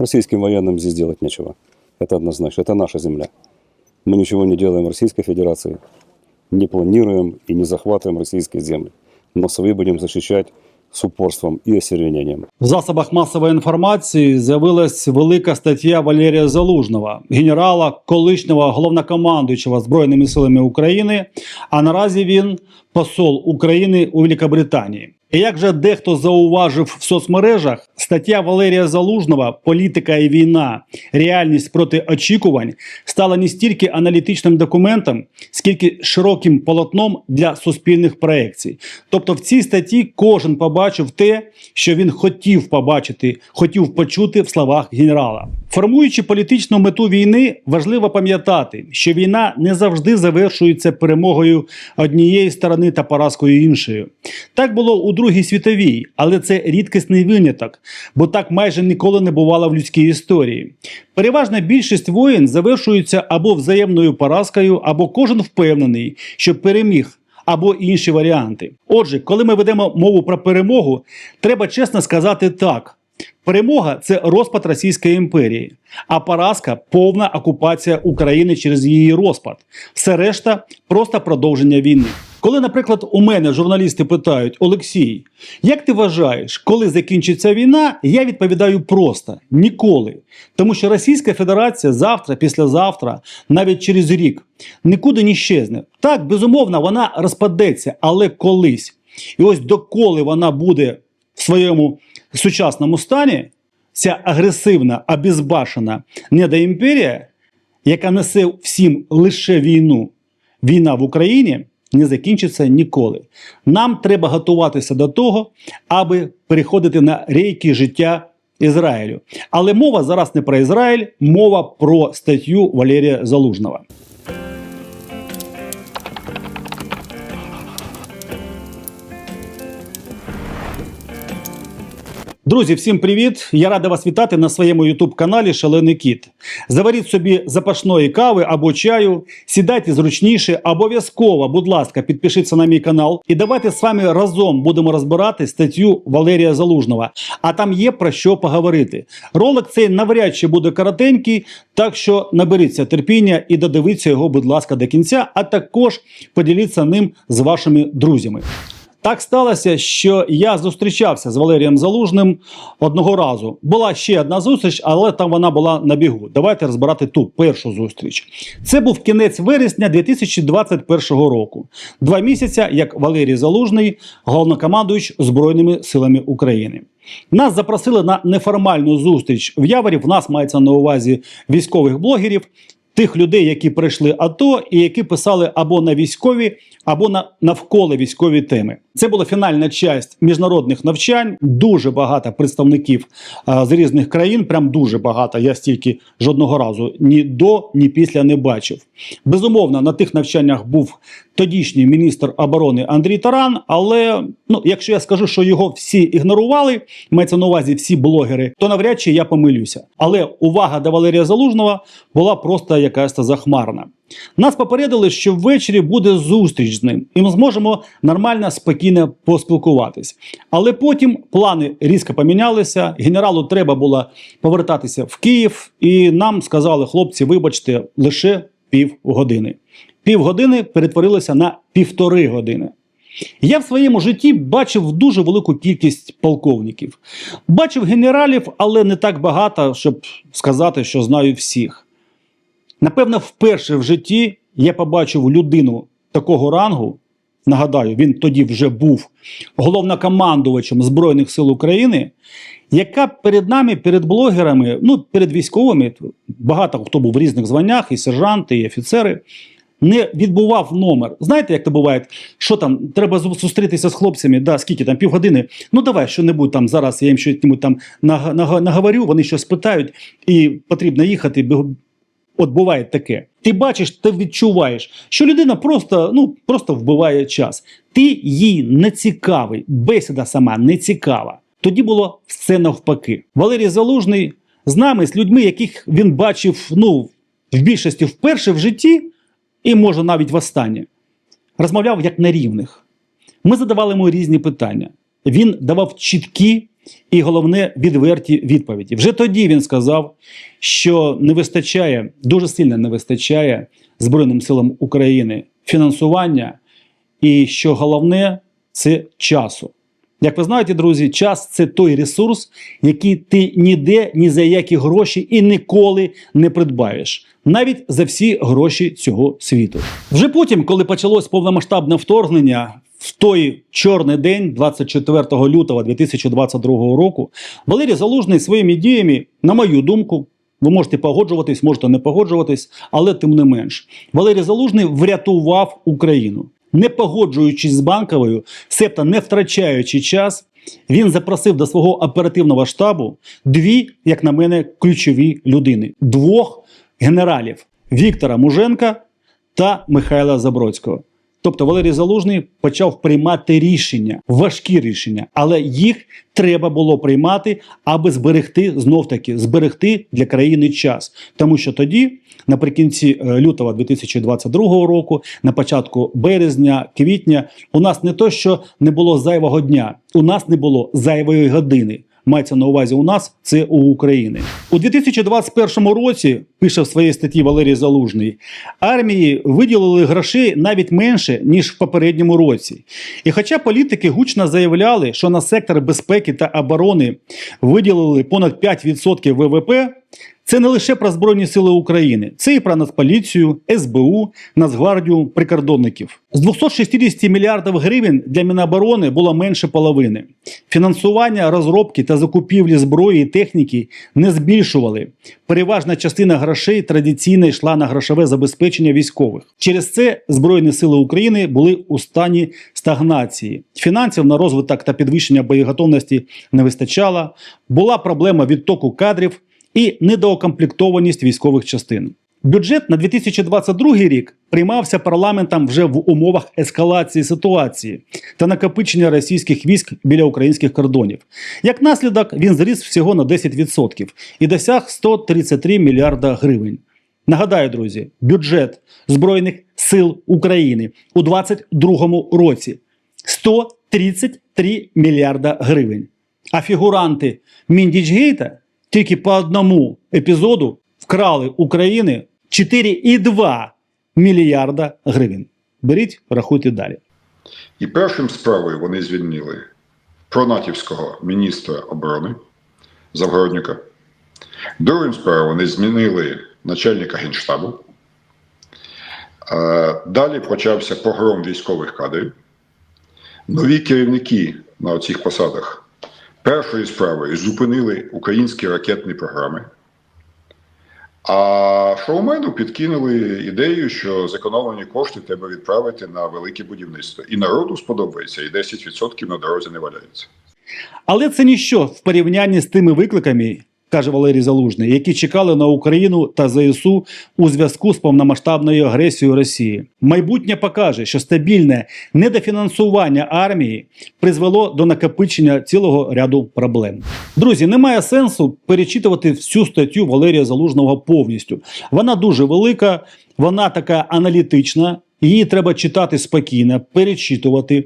Российским военным здесь делать нечего. Это однозначно. Это наша земля. Мы ничего не делаем в Российской Федерации, не планируем и не захватываем российские земли. Но свои будем защищать с упорством и остервенением. В засобах масової інформації з'явилась велика стаття Валерія Залужного, генерала, колишнього головнокомандуючого Збройними силами України. А наразі він посол України у Великобританії. Як же дехто зауважив в соцмережах, стаття Валерія Залужного Політика і війна, реальність проти очікувань стала не стільки аналітичним документом, скільки широким полотном для суспільних проекцій. Тобто в цій статті кожен побачив те, що він хотів побачити, хотів почути в словах генерала. Формуючи політичну мету війни, важливо пам'ятати, що війна не завжди завершується перемогою однієї сторони та поразкою іншої. Так було у Другій світовій, але це рідкісний виняток, бо так майже ніколи не бувало в людській історії. Переважна більшість воєн завершуються або взаємною поразкою, або кожен впевнений, що переміг. Або інші варіанти. Отже, коли ми ведемо мову про перемогу, треба чесно сказати так: перемога це розпад Російської імперії, а поразка повна окупація України через її розпад. Все решта просто продовження війни. Коли, наприклад, у мене журналісти питають Олексій, як ти вважаєш, коли закінчиться війна? Я відповідаю просто ніколи. Тому що Російська Федерація завтра, післязавтра, навіть через рік нікуди не щезне. Так, безумовно, вона розпадеться, але колись. І ось доколи вона буде своєму сучасному стані, ця агресивна, обезбашена недоімперія, яка несе всім лише війну, війна в Україні не закінчиться ніколи. Нам треба готуватися до того, аби переходити на рейки життя Ізраїлю. Але мова зараз не про Ізраїль, мова про статтю Валерія Залужного. Друзі, всім привіт! Я радий вас вітати на своєму youtube каналі Шалений Кіт. Заваріть собі запашної кави або чаю, сідайте зручніше, обов'язково, будь ласка, підпишіться на мій канал. І давайте з вами разом будемо розбирати статтю Валерія Залужного. А там є про що поговорити. Ролик цей навряд чи буде коротенький, так що наберіться терпіння і додивіться його, будь ласка, до кінця, а також поділіться ним з вашими друзями. Так сталося, що я зустрічався з Валерієм Залужним одного разу. Була ще одна зустріч, але там вона була на бігу. Давайте розбирати ту першу зустріч. Це був кінець вересня 2021 року. Два місяця, як Валерій Залужний, головнокомандуючий Збройними силами України. Нас запросили на неформальну зустріч в Яворі. В нас мається на увазі військових блогерів. Тих людей, які пройшли АТО, і які писали або на військові, або на навколо військові теми. Це була фінальна часть міжнародних навчань. Дуже багато представників а, з різних країн. Прям дуже багато. Я стільки жодного разу ні до, ні після не бачив. Безумовно, на тих навчаннях був тодішній міністр оборони Андрій Таран. Але ну, якщо я скажу, що його всі ігнорували, мається на увазі всі блогери, то навряд чи я помилюся. Але увага до Валерія Залужного була просто якась захмарна. Нас попередили, що ввечері буде зустріч з ним, і ми зможемо нормально, спокійно поспілкуватись. Але потім плани різко помінялися. Генералу треба було повертатися в Київ, і нам сказали, хлопці, вибачте, лише півгодини. Півгодини перетворилося на півтори години. Я в своєму житті бачив дуже велику кількість полковників. Бачив генералів, але не так багато, щоб сказати, що знаю всіх. Напевно, вперше в житті я побачив людину такого рангу. Нагадаю, він тоді вже був головнокомандувачем Збройних сил України, яка перед нами, перед блогерами, ну перед військовими, багато хто був в різних званнях, і сержанти, і офіцери, не відбував номер. Знаєте, як то буває, що там, треба зустрітися з хлопцями, да, скільки там, півгодини. Ну давай що-небудь там зараз, я їм щось там наг- наг- наговорю, вони щось питають, і потрібно їхати. От буває таке. Ти бачиш, ти відчуваєш, що людина просто, ну, просто вбиває час. Ти їй не цікавий, бесіда сама не цікава. Тоді було все навпаки. Валерій Залужний з нами, з людьми, яких він бачив ну, в більшості вперше в житті, і може навіть востаннє, розмовляв як на рівних. Ми задавали йому різні питання. Він давав чіткі і головне відверті відповіді. Вже тоді він сказав, що не вистачає, дуже сильно не вистачає Збройним силам України фінансування, і що головне це часу. Як ви знаєте, друзі, час це той ресурс, який ти ніде ні за які гроші і ніколи не придбаєш, навіть за всі гроші цього світу. Вже потім, коли почалось повномасштабне вторгнення, в той чорний день, 24 лютого 2022 року, Валерій Залужний своїми діями, на мою думку, ви можете погоджуватись, можете не погоджуватись, але тим не менш, Валерій Залужний врятував Україну. Не погоджуючись з банковою, себто не втрачаючи час, він запросив до свого оперативного штабу дві, як на мене, ключові людини: двох генералів Віктора Муженка та Михайла Забродського. Тобто Валерій Залужний почав приймати рішення, важкі рішення, але їх треба було приймати, аби зберегти знов таки зберегти для країни час. Тому що тоді, наприкінці е, лютого 2022 року, на початку березня, квітня, у нас не то, що не було зайвого дня, у нас не було зайвої години. Мається на увазі у нас це у України у 2021 році. Пише в своїй статті Валерій Залужний. Армії виділили грошей навіть менше ніж в попередньому році. І хоча політики гучно заявляли, що на сектор безпеки та оборони виділили понад 5% ВВП. Це не лише про Збройні Сили України, це і про Нацполіцію, СБУ, Нацгвардію, прикордонників. З 260 мільярдів гривень для Міноборони було менше половини. Фінансування розробки та закупівлі зброї і техніки не збільшували. Переважна частина грошей традиційно йшла на грошове забезпечення військових. Через це Збройні Сили України були у стані стагнації. Фінансів на розвиток та підвищення боєготовності не вистачало. Була проблема відтоку кадрів і недоукомплектованість військових частин. Бюджет на 2022 рік приймався парламентом вже в умовах ескалації ситуації та накопичення російських військ біля українських кордонів. Як наслідок, він зріс всього на 10% і досяг 133 мільярда гривень. Нагадаю, друзі, бюджет Збройних сил України у 2022 році 133 мільярда гривень. А фігуранти Міндічгейта тільки по одному епізоду вкрали України 4,2 мільярда гривень. Беріть, рахуйте далі. І першим справою вони звільнили пронатівського міністра оборони Завгороднюка. Другим справою вони змінили начальника генштабу. Далі почався погром військових кадрів. Нові керівники на цих посадах першою справою зупинили українські ракетні програми. А шоумену підкинули ідею, що зекономлені кошти треба відправити на велике будівництво. І народу сподобається, і 10% на дорозі не валяється. Але це ніщо в порівнянні з тими викликами, каже Валерій Залужний, які чекали на Україну та ЗСУ у зв'язку з повномасштабною агресією Росії. Майбутнє покаже, що стабільне недофінансування армії призвело до накопичення цілого ряду проблем. Друзі, немає сенсу перечитувати всю статтю Валерія Залужного повністю. Вона дуже велика, вона така аналітична. Її треба читати спокійно, перечитувати,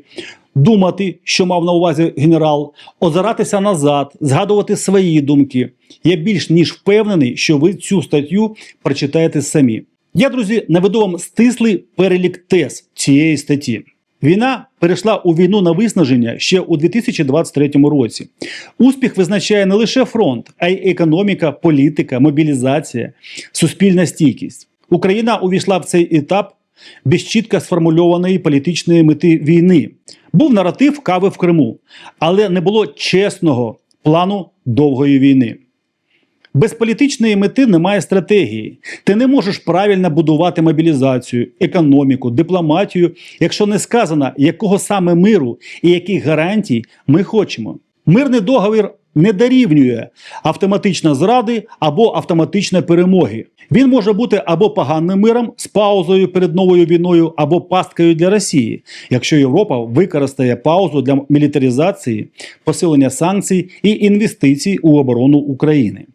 думати, що мав на увазі генерал, озиратися назад, згадувати свої думки. Я більш ніж впевнений, що ви цю статтю прочитаєте самі. Я, друзі, наведу вам стислий перелік тез цієї статті. Війна перейшла у війну на виснаження ще у 2023 році. Успіх визначає не лише фронт, а й економіка, політика, мобілізація, суспільна стійкість. Україна увійшла в цей етап без чітко сформульованої політичної мети війни. Був наратив кави в Криму, але не було чесного плану довгої війни. Без політичної мети немає стратегії. Ти не можеш правильно будувати мобілізацію, економіку, дипломатію, якщо не сказано, якого саме миру і яких гарантій ми хочемо. Мирний договір не дорівнює автоматично зради або автоматичної перемоги. Він може бути або поганим миром з паузою перед новою війною, або пасткою для Росії, якщо Європа використає паузу для мілітаризації, посилення санкцій і інвестицій у оборону України.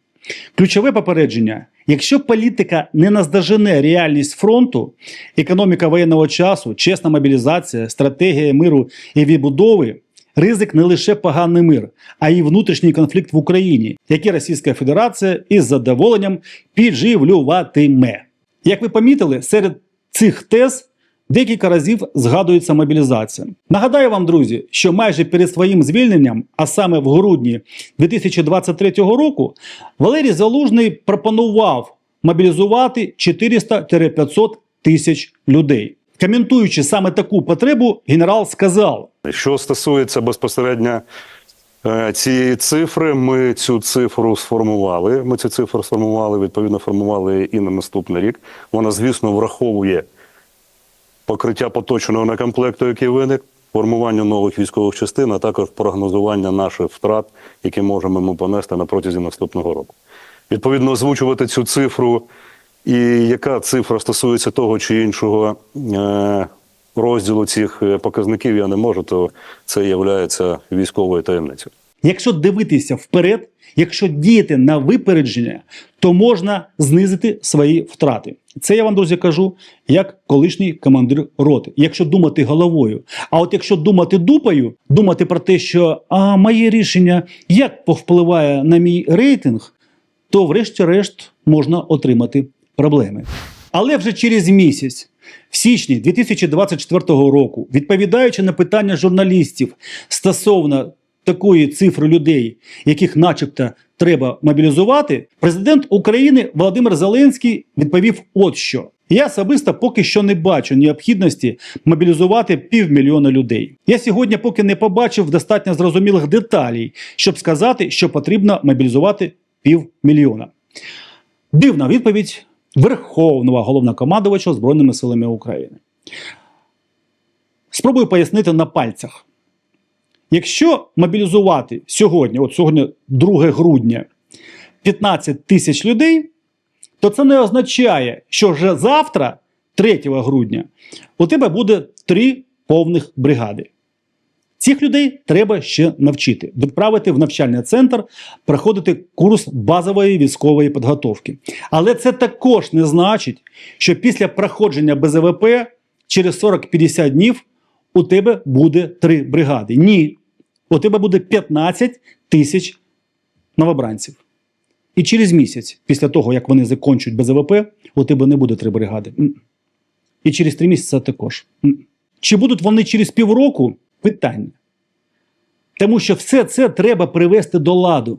Ключове попередження: якщо політика не наздожене реальність фронту, економіка воєнного часу, чесна мобілізація, стратегія миру і відбудови, ризик не лише поганий мир, а й внутрішній конфлікт в Україні, який Російська Федерація із задоволенням підживлюватиме. Як ви помітили, серед цих тез декілька разів згадується мобілізація. Нагадаю вам, друзі, що майже перед своїм звільненням, а саме в грудні 2023 року, Валерій Залужний пропонував мобілізувати 400-500 тисяч людей. Коментуючи саме таку потребу, генерал сказав: Що стосується безпосередньо е, цієї цифри, ми цю цифру сформували. Ми цю цифру сформували, відповідно, формували і на наступний рік. Вона, звісно, враховує покриття поточного некомплекту, який виник, формування нових військових частин, а також прогнозування наших втрат, які можемо ми понести на протязі наступного року. Відповідно, озвучувати цю цифру, і яка цифра стосується того чи іншого е, розділу цих е, показників, я не можу, то це є військовою таємницею. Якщо дивитися вперед, якщо діяти на випередження, то можна знизити свої втрати. Це я вам, друзі, кажу як колишній командир роти. Якщо думати головою. А от якщо думати дупою, думати про те, що а моє рішення як повпливає на мій рейтинг, то врешті-решт можна отримати проблеми. Але вже через місяць, в січні 2024 року, відповідаючи на питання журналістів стосовно такої цифри людей, яких, начебто, треба мобілізувати, президент України Володимир Зеленський відповів: от що. Я особисто поки що не бачу необхідності мобілізувати півмільйона людей. Я сьогодні поки не побачив достатньо зрозумілих деталей, щоб сказати, що потрібно мобілізувати півмільйона. Дивна відповідь Верховного головнокомандувача Збройними силами України. Спробую пояснити на пальцях. Якщо мобілізувати сьогодні, от сьогодні 2 грудня, 15 тисяч людей, то це не означає, що вже завтра, 3 грудня, у тебе буде три повних бригади. Цих людей треба ще навчити, відправити в навчальний центр, проходити курс базової військової підготовки. Але це також не значить, що після проходження БЗВП через 40-50 днів у тебе буде три бригади. Ні, у тебе буде 15 тисяч новобранців. І через місяць, після того, як вони закінчують БЗВП, у тебе не буде три бригади. І через три місяці також. Чи будуть вони через півроку? Питання. Тому що все це треба привести до ладу.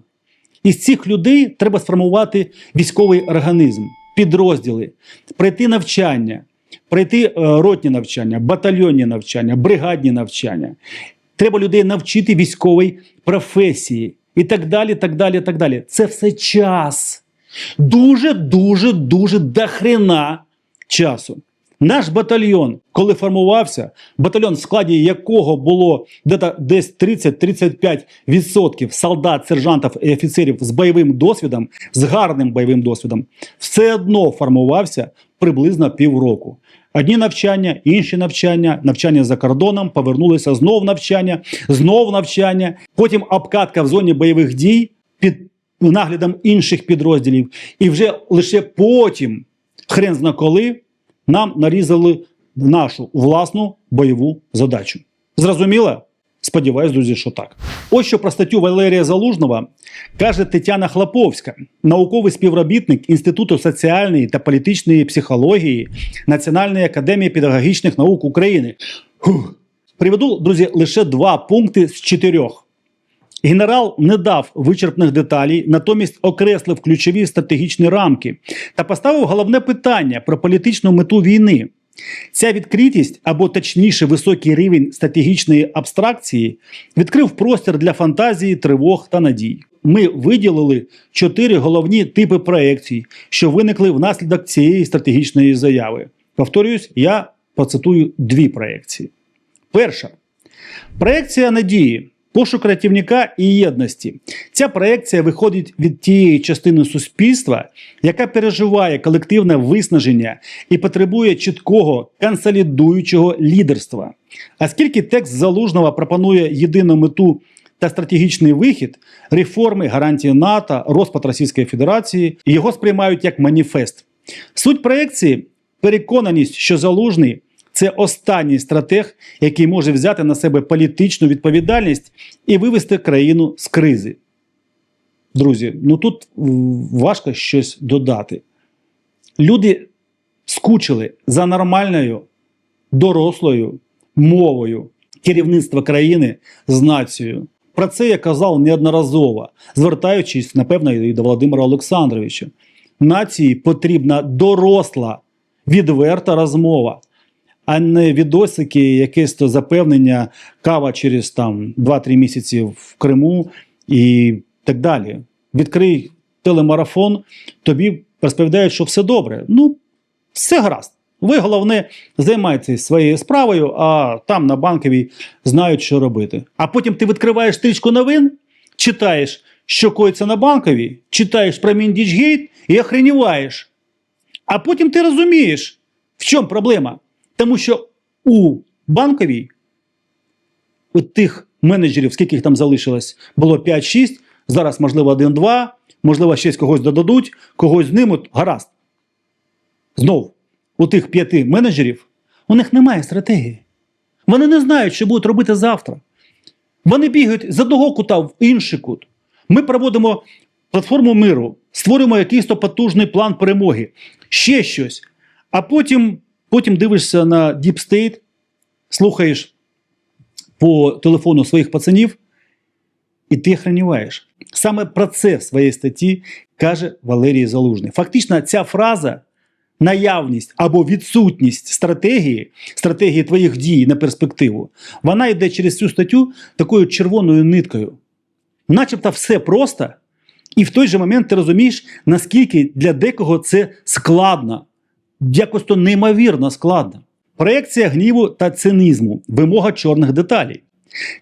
Із цих людей треба сформувати військовий організм, підрозділи, пройти навчання, пройти е, ротні навчання, батальйонні навчання, бригадні навчання. Треба людей навчити військовій професії і так далі. так далі, так далі. Це все час. Дуже, дуже, дуже дохрена часу. Наш батальйон, коли формувався, батальйон, в складі якого було десь 30-35% солдат, сержантів і офіцерів з бойовим досвідом, з гарним бойовим досвідом, все одно формувався приблизно півроку. Одні навчання, інші навчання, навчання за кордоном, повернулися знов навчання, знов навчання, потім обкатка в зоні бойових дій під наглядом інших підрозділів. І вже лише потім, хрен зна коли, нам нарізали нашу власну бойову задачу. Зрозуміло? Сподіваюсь, друзі, що так. Ось що про статтю Валерія Залужного каже Тетяна Хлаповська, науковий співробітник Інституту соціальної та політичної психології Національної академії педагогічних наук України. Фух. Приведу, друзі, лише два пункти з чотирьох. Генерал не дав вичерпних деталей, натомість окреслив ключові стратегічні рамки та поставив головне питання про політичну мету війни. Ця відкритість, або точніше, високий рівень стратегічної абстракції, відкрив простір для фантазії, тривог та надій. Ми виділили чотири головні типи проекцій, що виникли внаслідок цієї стратегічної заяви. Повторююсь, я процитую дві проекції. Перша проекція надії. Пошук рятівника і єдності. Ця проекція виходить від тієї частини суспільства, яка переживає колективне виснаження і потребує чіткого консолідуючого лідерства. Оскільки текст залужного пропонує єдину мету та стратегічний вихід, реформи, гарантії НАТО, розпад Російської Федерації, його сприймають як маніфест. Суть проекції переконаність, що залужний це останній стратег, який може взяти на себе політичну відповідальність і вивести країну з кризи. Друзі, ну тут важко щось додати. Люди скучили за нормальною, дорослою мовою керівництва країни з нацією. Про це я казав неодноразово, звертаючись, напевно, і до Володимира Олександровича. Нації потрібна доросла, відверта розмова, а не відосики, якесь то запевнення, кава через там 2-3 місяці в Криму і так далі. Відкрий телемарафон, тобі розповідають, що все добре. Ну, все гаразд. Ви головне займайтеся своєю справою, а там на банковій знають, що робити. А потім ти відкриваєш стрічку новин, читаєш, що коїться на банковій, читаєш про Міндічгейт і охреніваєш. А потім ти розумієш, в чому проблема. Тому що у банковій у тих менеджерів, скільки їх там залишилось, було 5-6, зараз, можливо, 1-2, можливо, ще когось додадуть, когось знимуть, гаразд. Знов, у тих п'яти менеджерів у них немає стратегії. Вони не знають, що будуть робити завтра. Вони бігають з одного кута в інший кут. Ми проводимо платформу миру, створюємо якийсь то потужний план перемоги, ще щось. А потім, потім дивишся на Deep State, слухаєш по телефону своїх пацанів, і ти охреніваєш. Саме про це в своїй статті каже Валерій Залужний. Фактично, ця фраза наявність або відсутність стратегії, стратегії твоїх дій на перспективу, вона йде через цю статтю такою червоною ниткою. Начебто все просто, і в той же момент ти розумієш, наскільки для декого це складно, якось то неймовірно складно. Проекція гніву та цинізму, вимога чорних деталей.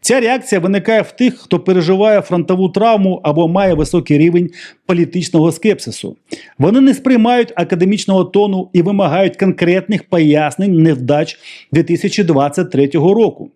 Ця реакція виникає в тих, хто переживає фронтову травму або має високий рівень політичного скепсису. Вони не сприймають академічного тону і вимагають конкретних пояснень невдач 2023 року.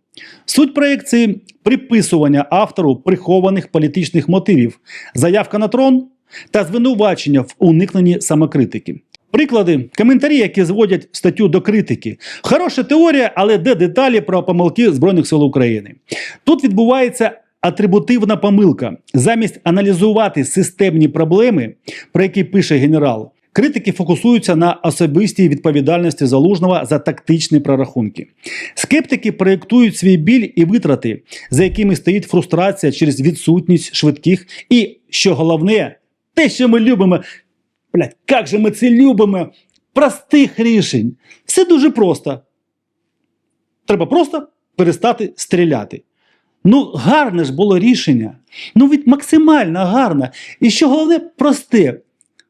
Суть проекції приписування автору прихованих політичних мотивів, заявка на трон та звинувачення в уникненні самокритики. Приклади, коментарі, які зводять статтю до критики. Хороша теорія, але де деталі про помилки Збройних сил України. Тут відбувається атрибутивна помилка. Замість аналізувати системні проблеми, про які пише генерал, критики фокусуються на особистій відповідальності залужного за тактичні прорахунки. Скептики проєктують свій біль і витрати, за якими стоїть фрустрація через відсутність швидких і, що головне, те, що ми любимо, Блядь, як же ми це любимо? Простих рішень. Все дуже просто. Треба просто перестати стріляти. Ну, гарне ж було рішення. Ну, від максимально гарне. І що головне, просте.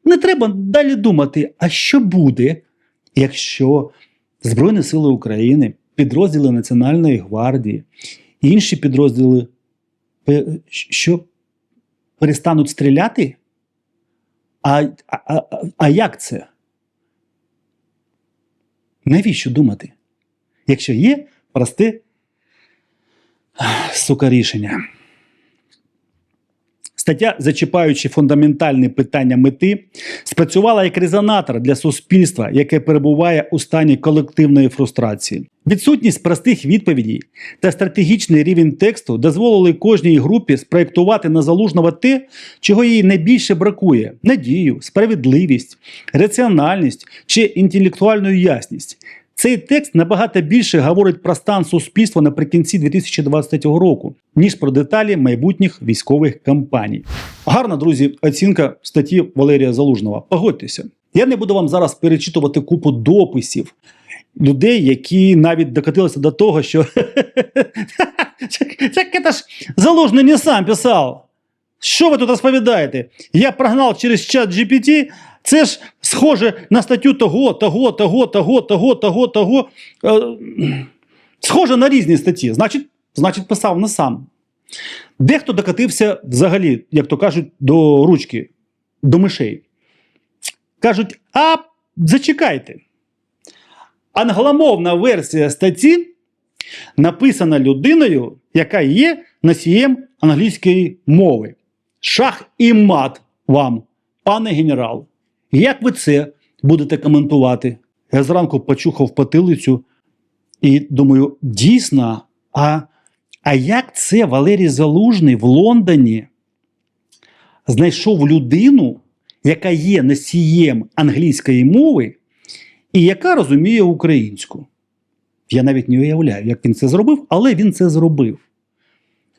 Не треба далі думати, а що буде, якщо Збройні Сили України, підрозділи Національної гвардії, інші підрозділи, е, що перестануть стріляти? А, а, а, як це? Навіщо думати? Якщо є просте сука рішення. Стаття, зачіпаючи фундаментальне питання мети, спрацювала як резонатор для суспільства, яке перебуває у стані колективної фрустрації. Відсутність простих відповідей та стратегічний рівень тексту дозволили кожній групі спроєктувати на залужного те, чого їй найбільше бракує: надію, справедливість, раціональність чи інтелектуальну ясність. Цей текст набагато більше говорить про стан суспільства наприкінці 2023 року, ніж про деталі майбутніх військових кампаній. Гарна, друзі, оцінка статті Валерія Залужного. Погодьтеся. Я не буду вам зараз перечитувати купу дописів людей, які навіть докотилися до того, що це ж Залужний не сам писав. Що ви тут розповідаєте? Я прогнав через чат GPT, це ж схоже на статтю того, того, того, того, того, того, того. Е, Схоже на різні статті. Значить, значить, писав не сам. Дехто докатився взагалі, як то кажуть, до ручки, до мишей. Кажуть, а зачекайте. Англомовна версія статті написана людиною, яка є носієм англійської мови. Шах і мат вам, пане генерал. Як ви це будете коментувати? Я зранку почухав потилицю І думаю, дійсно, а, а як це Валерій Залужний в Лондоні знайшов людину, яка є носієм англійської мови і яка розуміє українську? Я навіть не уявляю, як він це зробив, але він це зробив.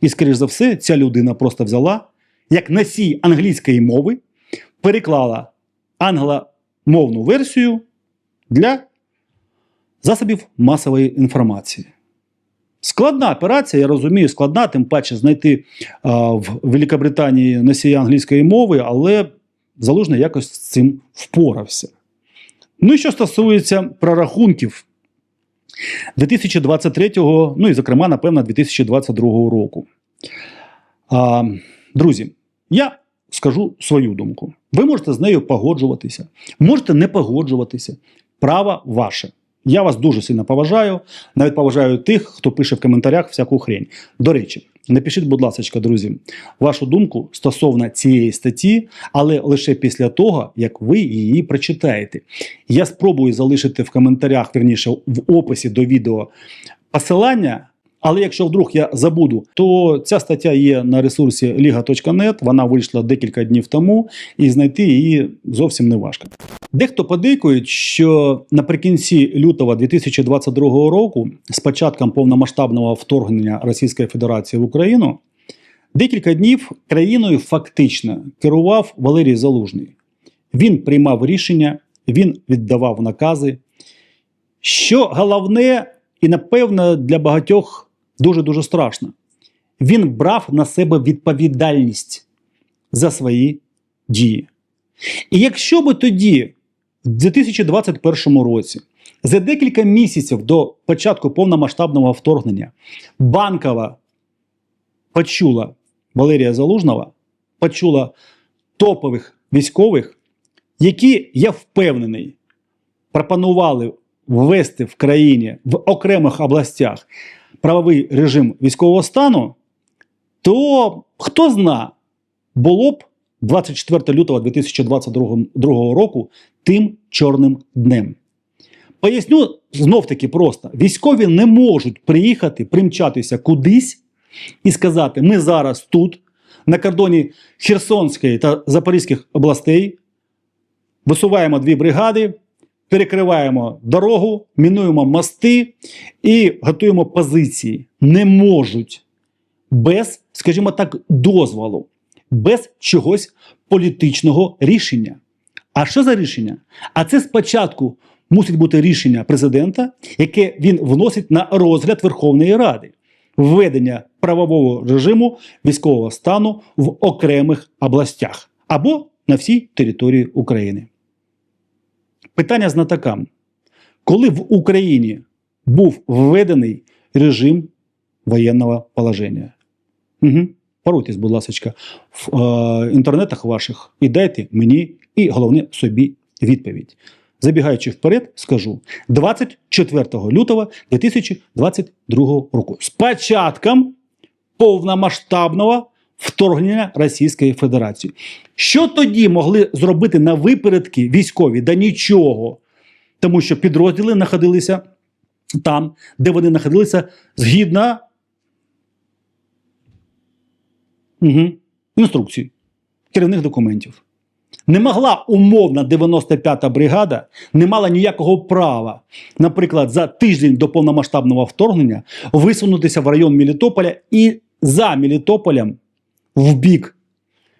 І, скоріш за все, ця людина просто взяла як носій англійської мови, переклала англомовну версію для засобів масової інформації. Складна операція, я розумію, складна, тим паче знайти а, в Великобританії носія англійської мови, але Залужний якось з цим впорався. Ну і що стосується прорахунків 2023, ну і, зокрема, напевно, 2022 року. А, друзі, я скажу свою думку. Ви можете з нею погоджуватися, можете не погоджуватися. Право ваше. Я вас дуже сильно поважаю. Навіть поважаю тих, хто пише в коментарях всяку хрень. До речі, напишіть, будь ласка, друзі, вашу думку стосовно цієї статті, але лише після того, як ви її прочитаєте. Я спробую залишити в коментарях, верніше в описі до відео посилання. Але якщо вдруг я забуду, то ця стаття є на ресурсі liga.net, вона вийшла декілька днів тому, і знайти її зовсім не важко. Дехто подейкують, що наприкінці лютого 2022 року, з початком повномасштабного вторгнення Російської Федерації в Україну, декілька днів країною фактично керував Валерій Залужний. Він приймав рішення, він віддавав накази. Що головне, і напевно для багатьох дуже дуже страшно, він брав на себе відповідальність за свої дії. І якщо би тоді, в 2021 році, за декілька місяців до початку повномасштабного вторгнення, банкова почула Валерія Залужного, почула топових військових, які, я впевнений, пропонували ввести в країні в окремих областях правовий режим військового стану, то хто зна, було б 24 лютого 2022 року тим чорним днем. Поясню знов таки просто: військові не можуть приїхати, примчатися кудись і сказати: ми зараз тут, на кордоні Херсонської та Запорізьких областей, висуваємо дві бригади, перекриваємо дорогу, мінуємо мости і готуємо позиції. Не можуть без, скажімо так, дозволу, без чогось політичного рішення. А що за рішення? А це спочатку мусить бути рішення президента, яке він вносить на розгляд Верховної Ради. Введення правового режиму військового стану в окремих областях або на всій території України. Питання знатокам. Коли в Україні був введений режим воєнного положення? Угу. Поруйтесь, будь ласка, в е, інтернетах ваших і дайте мені, і головне собі відповідь. Забігаючи вперед, скажу 24 лютого 2022 року. З початком повномасштабного вторгнення Російської Федерації. Що тоді могли зробити на випередки військові? Да нічого. Тому що підрозділи знаходилися там, де вони знаходилися згідно угу, інструкцій, керівних документів. Не могла умовна 95-та бригада, не мала ніякого права, наприклад, за тиждень до повномасштабного вторгнення висунутися в район Мелітополя і за Мелітополем в бік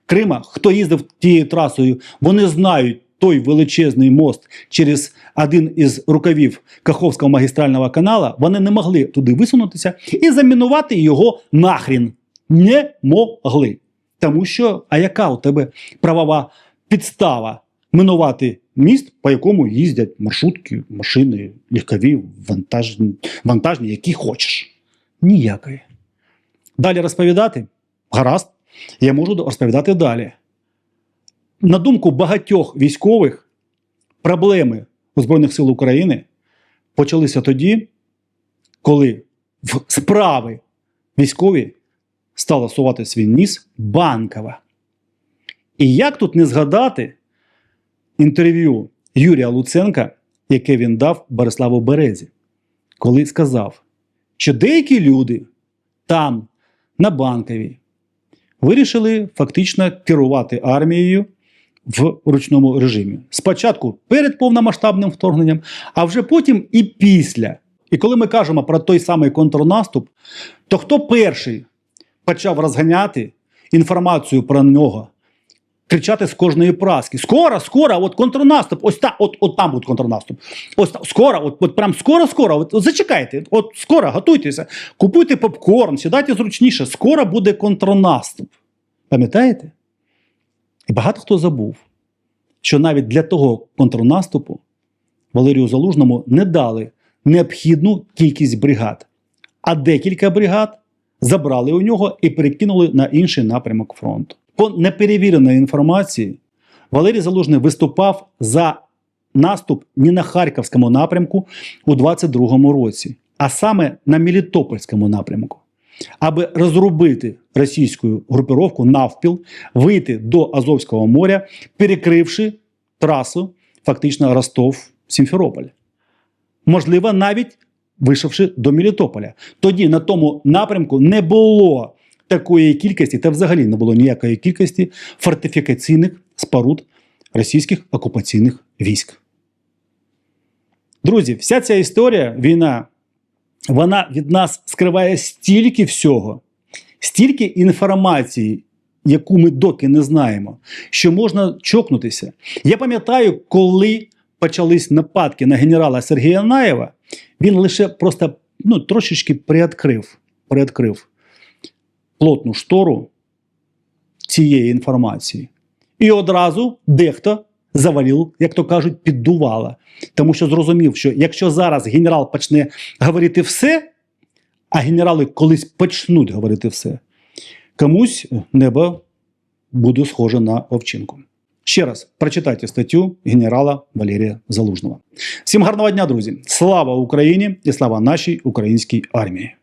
Крима. Хто їздив тією трасою, вони знають той величезний мост через один із рукавів Каховського магістрального канала. Вони не могли туди висунутися і замінувати його нахрін. Не могли. Тому що, а яка у тебе правова підстава минувати міст, по якому їздять маршрутки, машини, легкові, вантажні, вантажні, які хочеш? Ніякої. Далі розповідати? Гаразд, я можу розповідати далі. На думку багатьох військових, проблеми у Збройних сил України почалися тоді, коли в справи військові стала сувати свій ніс банкова. І як тут не згадати інтерв'ю Юрія Луценка, яке він дав Бориславу Березі, коли сказав, що деякі люди там, на банковій, вирішили фактично керувати армією в ручному режимі. Спочатку перед повномасштабним вторгненням, а вже потім і після. І коли ми кажемо про той самий контрнаступ, то хто перший почав розганяти інформацію про нього, кричати з кожної праски: Скоро, скоро, от контрнаступ, ось та, от, от там буде контрнаступ. Ось та, скоро, от, от прям скоро, скоро. От, от зачекайте, от скоро, готуйтеся, купуйте попкорн, сідайте зручніше, скоро буде контрнаступ. Пам'ятаєте? І багато хто забув, що навіть для того контрнаступу Валерію Залужному не дали необхідну кількість бригад, а декілька бригад забрали у нього і перекинули на інший напрямок фронту. По неперевіреної інформації Валерій Залужний виступав за наступ не на Харківському напрямку у 22-му році, а саме на Мелітопольському напрямку, аби розробити російську групіровку навпіл, вийти до Азовського моря, перекривши трасу, фактично Ростов-Сімферополь. Можливо, навіть вийшовши до Мелітополя. Тоді на тому напрямку не було такої кількості, та взагалі не було ніякої кількості фортифікаційних споруд російських окупаційних військ. Друзі, вся ця історія, війна, вона від нас скриває стільки всього, стільки інформації, яку ми доки не знаємо, що можна чокнутися. Я пам'ятаю, коли почались нападки на генерала Сергія Наєва, він лише просто ну, трошечки приоткрив, приоткрив плотну штору цієї інформації. І одразу дехто завалив, як то кажуть, піддувала. Тому що зрозумів, що якщо зараз генерал почне говорити все, а генерали колись почнуть говорити все, комусь небо буде схоже на овчинку. Ще раз прочитайте статтю генерала Валерія Залужного. Всім гарного дня, друзі! Слава Україні і слава нашій українській армії!